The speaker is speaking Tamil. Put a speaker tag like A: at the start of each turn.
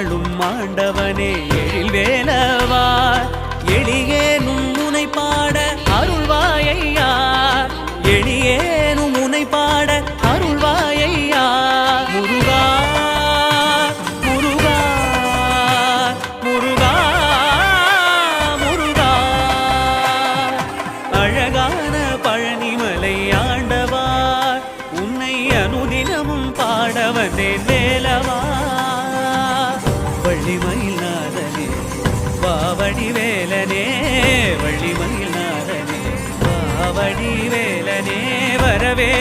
A: என்னாளும் ஆண்டவனே எழில் வேலவா? எளியேனும் முனை பாட அருள்வாயையா? எளியேனும் முனை பாட அருள்வாயையா? முருகா முருகா முருகா முருகா. அழகான பழனிமலை ஆண்டவா உன்னை அனுதினமும் பாட வந்தேன் வள்ளிமயில் நாதனே பாவடி வேலனே வள்ளிமயில் நாதனே பாவடி வேலனே வரவே